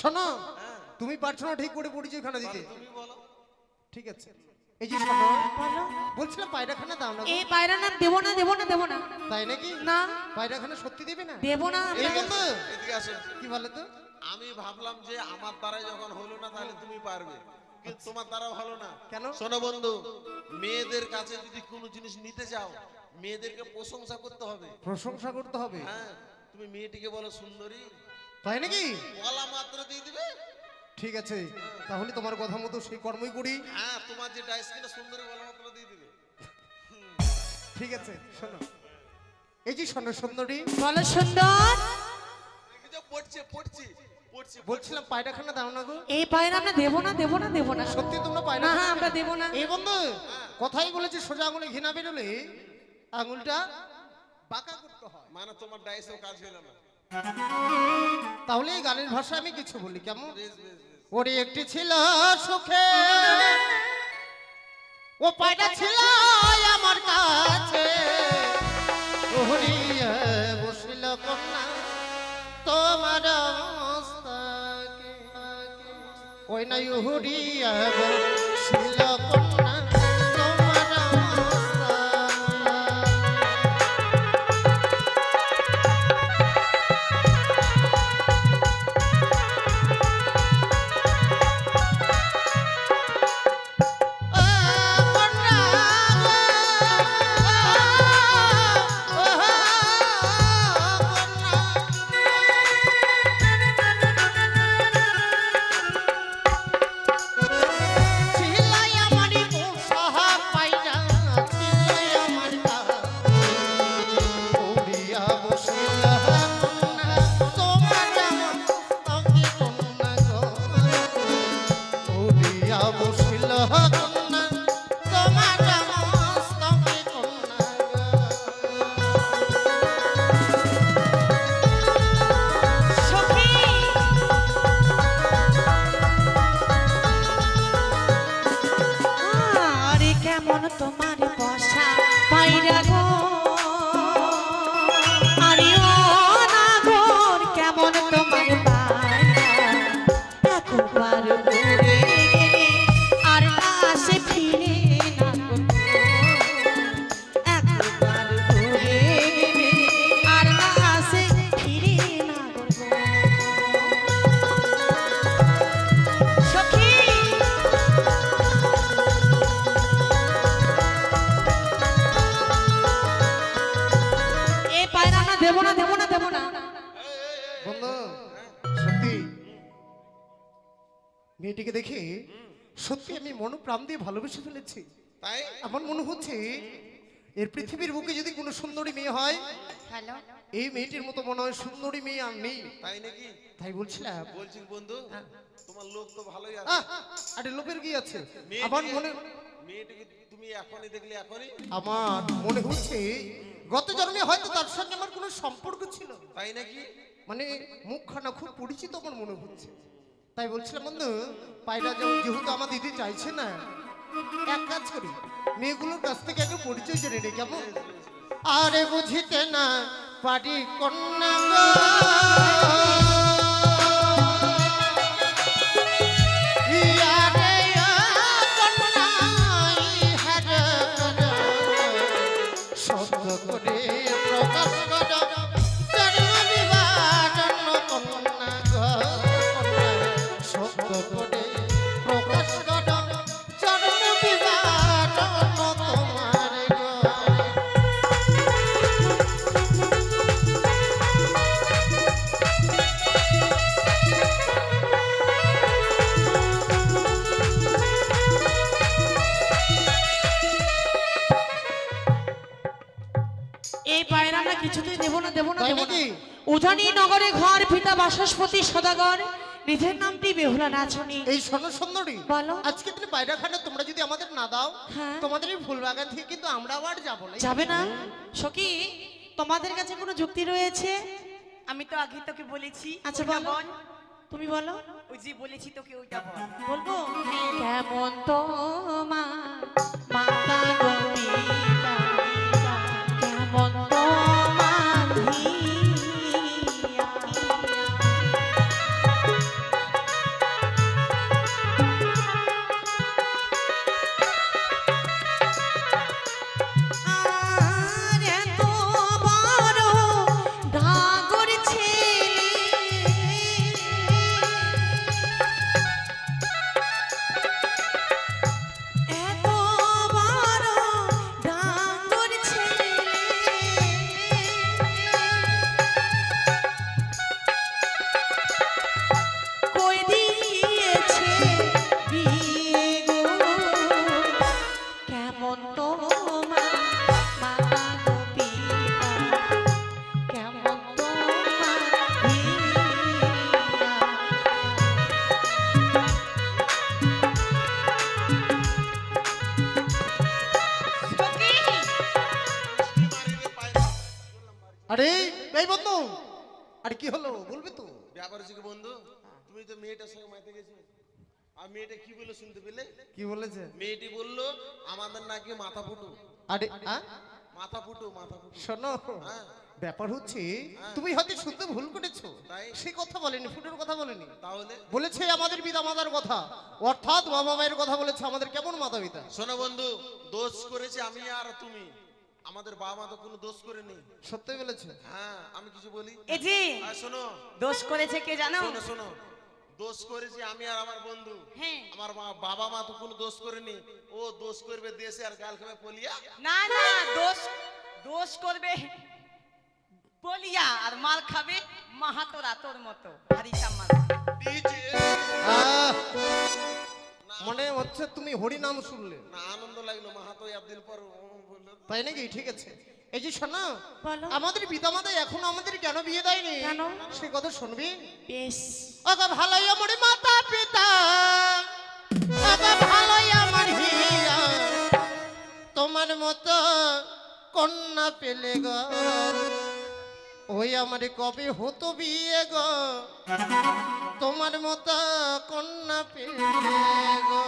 শোনো তুমি পারছ না ঠিক করে পড়েছি ওখানে দিতে। তুমি বলো। ঠিক আছে। এই যে শোনো বলছিলাম পায়রাখানা দাও না এই পায়রা না দেবো না দেবো না দেবো না। তাই নাকি? না। পায়রাখানা সত্যি দেবে না? দেবো না এই বন্ধু। এদিকে আসো কি বলে তো? আমি ভাবলাম যে আমার দ্বারাই যখন হলো না তাহলে তুমি পারবে। কিন্তু তোমার দ্বারা হলো না। কেন? শোনো বন্ধু মেয়েদের কাছে যদি কোনো জিনিস নিতে চাও মেয়েদেরকে প্রশংসা করতে হবে। প্রশংসা করতে হবে? হ্যাঁ তুমি মেয়েটিকে বলো সুন্দরী তাই নাকি? বলা মাত্র দিয়ে দিবে। ঠিক আছে তাহলে তোমার কথা মতো সেই কর্মই করি। হ্যাঁ তোমার যে ডাইস কিনা সুন্দরী বলা মাত্র দিয়ে দিবে। ঠিক আছে শোনো। এই যে শোনো সুন্দরী। বলো সুন্দর। এই যে পড়ছে পড়ছি পড়ছি। বলছিলাম পায়রাখানা দাও না গো। এই পায়রা আমরা দেবো না দেবো না দেবো না। সত্যি তোমরা না পায়রা হ্যাঁ আমরা দেবো না। এই বন্ধু কথাই বলেছে সোজা আঙুলে ঘৃণা বেরোলে আঙুলটা বাঁকা করতে হয়। মানে তোমার ডাইসেও কাজ হলো না। তাহলে এই গানের ভাষা আমি কিছু বলি কেমন? ওরে একটি ছিল সুখে ও পায়টা ছিল আমার কাছে। বসিল কন্যা তোমার ওই না উহুরিয়া প্রাণ দিয়ে ভালোবেসে ফেলেছি। তাই? আমার মনে হচ্ছে এর পৃথিবীর বুকে যদি কোনো সুন্দরী মেয়ে হয় হ্যালো। এই মেয়েটির মতো মনে হয় সুন্দরী মেয়ে আর নেই। তাই নাকি? তাই বলছিলাম। বলছি বন্ধু তোমার লোক তো ভালোই আছে। আরে লোকের কি আছে? আমার মনে মেয়েটিকে তুমি এখনই দেখলে এখনই? আমার মনে হচ্ছে গত জন্মে হয়তো তার সঙ্গে আমার কোনো সম্পর্ক ছিল। তাই নাকি? মানে মুখখানা খুব পরিচিত আমার মনে হচ্ছে। তাই বলছিলাম, বন্ধু, পায়রা যেমন- যেহেতু আমার দিদি চাইছে না, এক কাজ করি, মেয়েগুলোর কাছ থেকে একটু পরিচয় জেনে নেই, কেমন? আরে বুঝিতে না পারি কন্যা কিছুতেই দেবো না দেবো না দেবো না? উজানি নগরে ঘর পিতা বাসস্পতি সদাগর নিজের নামটি বেহুলা নাচনি এই শোনো সুন্দরী বলো। আজকে তুমি বাইরে খানে তোমরা যদি আমাদের না দাও হ্যাঁ। তোমাদের এই ফুল বাগান থেকে কিন্তু আমরা আবার যাব না যাবে না? সখী তোমাদের কাছে কোনো যুক্তি রয়েছে? আমি তো আগে তোকে বলেছি আচ্ছা বলো। তুমি বলো। ওই যে বলেছি তোকে ওইটা বল। বলব। কেমন তোমার মাতা আরে এই বন্ধু। আরে কি হলো? বলবি তো। ব্যাপার হচ্ছে কি বন্ধু? তুমি তো মেয়েটার সঙ্গে মাইতে গেছো। আর মেয়েটা কি বলে শুনতে পেলে? কি বলেছে? মেয়েটি বলল আমাদের নাকি মাথা ফুটু। আরে হ্যাঁ মাথা ফুটু মাথা ফুটু। শোনো হ্যাঁ। ব্যাপার হচ্ছে তুমি হয়তো শুনতে ভুল করেছ। তাই? সে কথা বলেনি ফুটের কথা বলেনি। তাহলে? বলেছে আমাদের পিতা মাতার কথা। অর্থাৎ বাবা মায়ের কথা বলেছে আমাদের কেমন মাতা পিতা শোনো বন্ধু দোষ করেছে আমি আর তুমি। আমাদের বাবা মা তো কোনো দোষ করেনি সত্যি বলেছে? হ্যাঁ আমি কিছু বলি? এই যে আর শোনো। দোষ করেছে কে জানো? শোনো শোনো। দোষ করেছি আমি আর আমার বন্ধু। হ্যাঁ। আমার মা বাবা মা তো কোনো দোষ করেনি ও দোষ করবে দেশে আর গাল খাবে পলিয়া? না না দোষ দোষ করবে বলিয়া আর মাল খাবে মাহাতোরা তোর মতো। হারিতা মাল। মনে হচ্ছে তুমি হরি নাম শুনলে। না আনন্দ লাগল মাহাতো একদিন পর তাই নাকি? ঠিক আছে। এই যে শোনো। আমাদের পিতা মাতা এখনও আমাদের কেন বিয়ে দেয়নি? কেন? সে কথা শুনবি? বেশ। ওগো ভালোই আমার মাতা পিতা ওগো ভালোই আমার হিয়া। তোমার মতো কন্যা পেলে গো। ওই আমার কবে হতো বিয়ে গো। তোমার মতো কন্যা পেয়ে গো।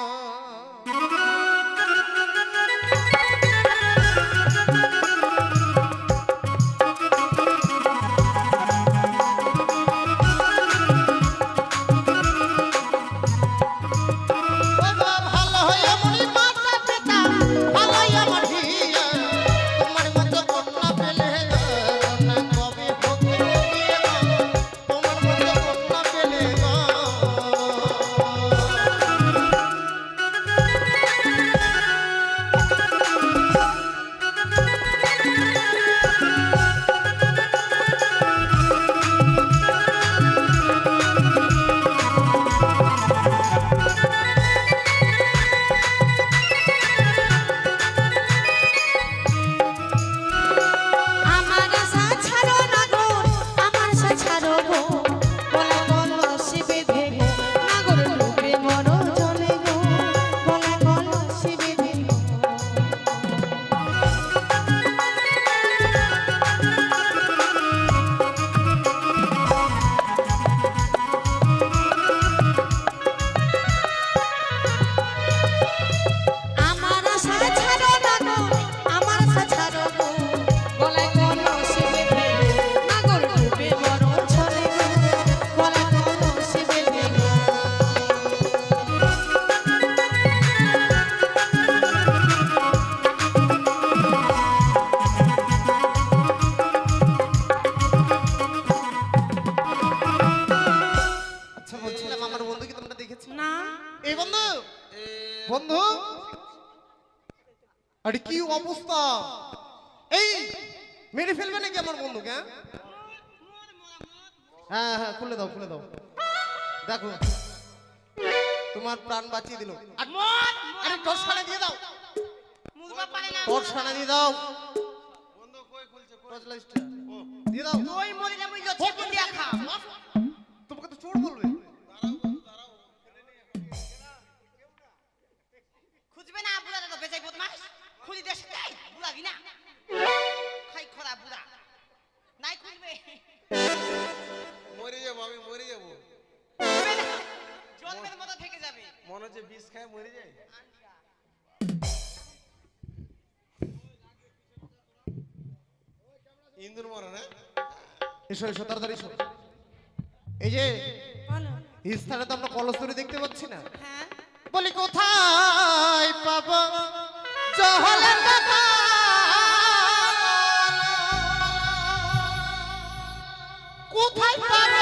এই বন্ধু। বন্ধু। আরে কি অবস্থা? এই মেরে ফেলবে নাকি আমার বন্ধুকে হ্যাঁ? হ্যাঁ হ্যাঁ খুলে দাও খুলে দাও। দেখো তোমার প্রাণ বাঁচিয়ে দিল। আর মর আরে টর্চ খানে দিয়ে দাও। মুরগা পারে টর্চ খানে দিয়ে দাও। দিয়ে দাও। তোমাকে তো চোর বলবে। ইন্দুর মরে না এসো এসো তাড়াতাড়ি এসো। এই যে এই স্থানে তো আমরা কলস্তরি দেখতে পাচ্ছি না। হ্যাঁ। বলি কোথায় পাব জহলের কথা? কোথায় পাব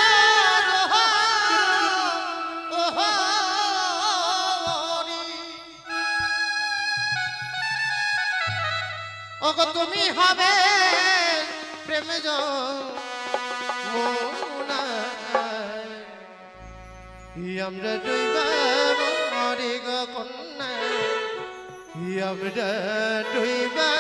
ওগো তুমি হবে প্রেমে আমরা ডুইবা মরি গো কন্যা আমরা ডুইবা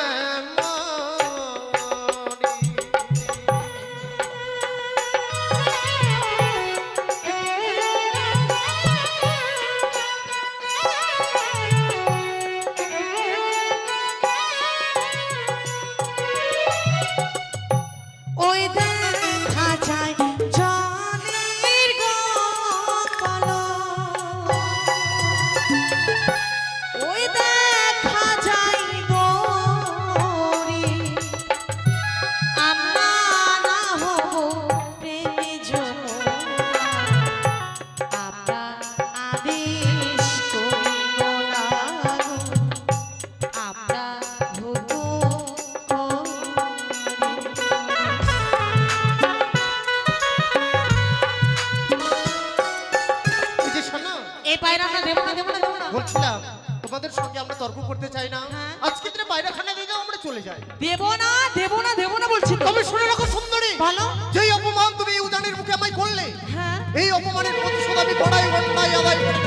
এই অপমানের প্রতিশোধ আমি গড়াই গড়াই আদায় করে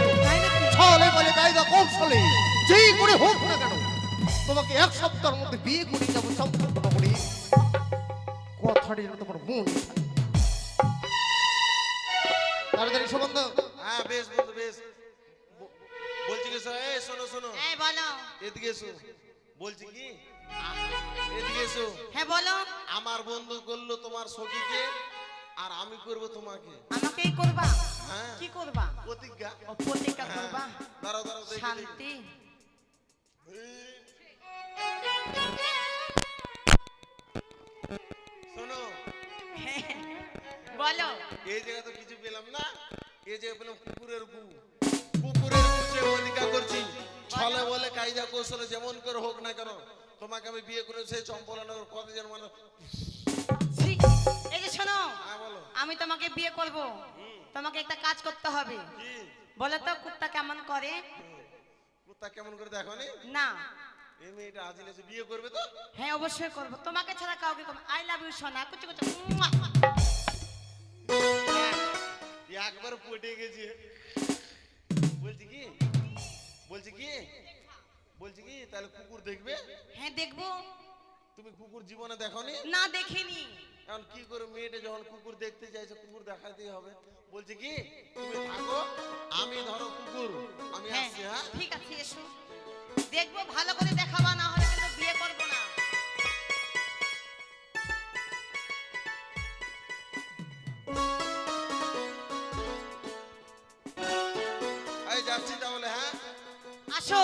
ছলে বলে কায়দা কৌশলে যেই করে হোক না কেন তোমাকে এক সপ্তাহের মধ্যে বিয়ে করে যাব সম্পর্ক করে। কথাটি যেন তোমার মন তাড়াতাড়ি হ্যাঁ বেশ বন্ধু বেশ। বলছি কি শোনো, এই শোনো শোনো। হ্যাঁ বলো। এদিকে এসো। বলছি কি? এদিকে এসো। হ্যাঁ বলো। আমার বন্ধু করল তোমার সখীকে। আর আমি করব তোমাকে। আমাকেই করবা? হ্যাঁ। কি করবা? প্রতিজ্ঞা। প্রতিজ্ঞা হ্যাঁ। করবা দাঁড়াও দাঁড়াও দেখি। শান্তি। শোনো। বলো। এই জায়গা তো কিছু পেলাম না। এই জায়গায় পেলাম কুকুরের গু। কুকুরের গুছে অধিকার করছি। ছলে বলে কায়দা কৌশলে যেমন করে হোক না কেন তোমাকে আমি বিয়ে করে সেই চম্পলানগর কত জন মানে ছি, এই যে শোনো। হ্যাঁ। আমি তোমাকে বিয়ে করব। তোমাকে একটা কাজ করতে হবে। বলো তো কুত্তা কেমন করে? কুত্তা কেমন করে দেখো নি। এই মেয়েটা আজিলে এসে বিয়ে করবে তো? হ্যাঁ অবশ্যই করব। তোমাকে ছাড়া কাউকে আই লাভ ইউ সোনা। কুচু কুচু। একবার পটে গেছে। বলছি কি? বলছি কি? বলছি কি? তাহলে কুকুর দেখবে? হ্যাঁ দেখব। তুমি কুকুর জীবনে দেখনি? না দেখিনি। এখন কি করে মেয়েটা যখন কুকুর দেখতে চাইছে কুকুর দেখাতেই হবে। বলছি কি তুমি থাকো আমি ধরো কুকুর আমি হ্যাঁ আসছি হ্যাঁ? ঠিক আছে এসো। দেখব ভালো করে দেখাবা না হলে কিন্তু বিয়ে করব না। যাচ্ছি তাহলে হ্যাঁ? আসো।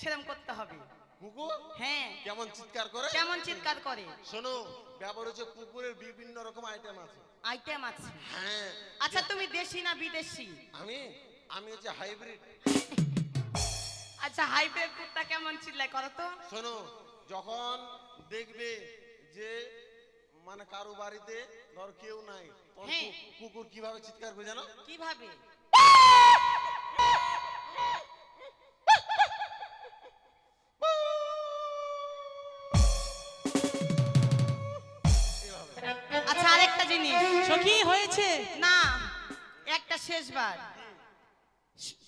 সেরকম করতে হবে। কুকুর? হ্যাঁ। কেমন চিৎকার করে? কেমন চিৎকার করে? শোনো ব্যাপার হচ্ছে কুকুরের বিভিন্ন রকম আইটেম আছে। আইটেম আছে। হ্যাঁ। আচ্ছা তুমি দেশি না বিদেশি? আমি? আমি হচ্ছে হাইব্রিড আচ্ছা হাইব্রিড কুত্তা কেমন চিল্লায় করো তো। শোনো যখন দেখবে যে মানে কারও বাড়িতে ধর কেউ নাই হ্যাঁ। কুকুর কীভাবে চিৎকার করে জানো? কীভাবে? জিনিস। সখী হয়েছে? না একটা শেষবার।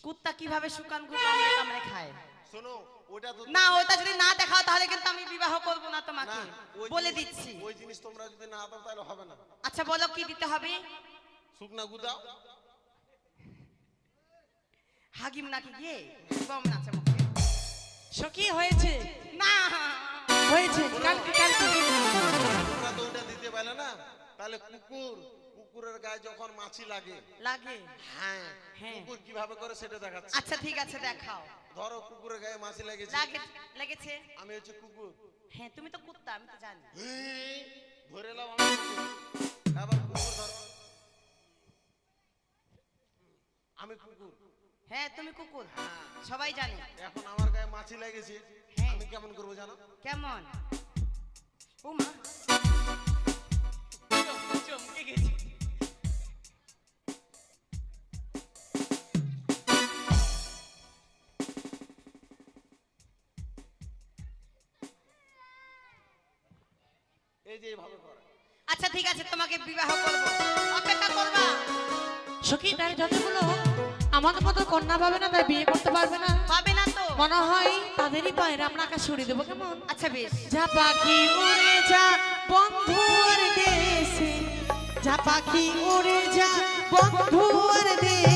কুত্তা কীভাবে শুকান কামড়ে কামড়ে খায়? শোনো ওটা তো না ওটা যদি না দেখাও তাহলে কিন্তু আমি বিবাহ করব না না তোমাকে বলে দিচ্ছি। ওই জিনিস তোমরা যদি না দাও তাহলে হবে না। আচ্ছা বলো কি দিতে হবে? শুকনা গুদাও হাগিম নাকি গিয়ে বম নাচে মুখে। সখী হয়েছে? না। হয়েছে কালকে কালকে। তোমরা তো ওটা দিতে পারলে না। তাহলে কুকুর কুকুরের গায়ে যখন মাছি লাগে লাগে। হ্যাঁ হ্যাঁ। কুকুর কীভাবে করে সেটা দেখাচ্ছে। আচ্ছা ঠিক আছে দেখাও। ধরো কুকুরের গায়ে মাছি লেগেছে। লাগে লেগেছে। আমি হচ্ছে কুকুর। হ্যাঁ তুমি তো কুত্তা আমি তো জানি। ধরে এলাম আমি কুকুর। এবার কুকুর ধরো। আমি কুকুর। হ্যাঁ তুমি কুকুর। সবাই জানে। এখন আমার গায়ে মাছি লেগেছে। হ্যাঁ। আমি কেমন করব জানো? কেমন? ও মা চমকে গেছি। এই যে এইভাবে করে। আচ্ছা ঠিক আছে তোমাকে বিবাহ করব। অপেক্ষা করবা। সখী তার যতগুলো আমাদের মতো কন্যা পাবে না তার বিয়ে করতে পারবে না। পাবে না তো। মনে হয় তাদেরই পায়ের আমরা আকাশ সরিয়ে দেবো কেমন? আচ্ছা বেশ। যা পাখি উড়ে যা বন্ধুর দেশে। যা পাখি উড়ে যা বন্ধু আর দেশ।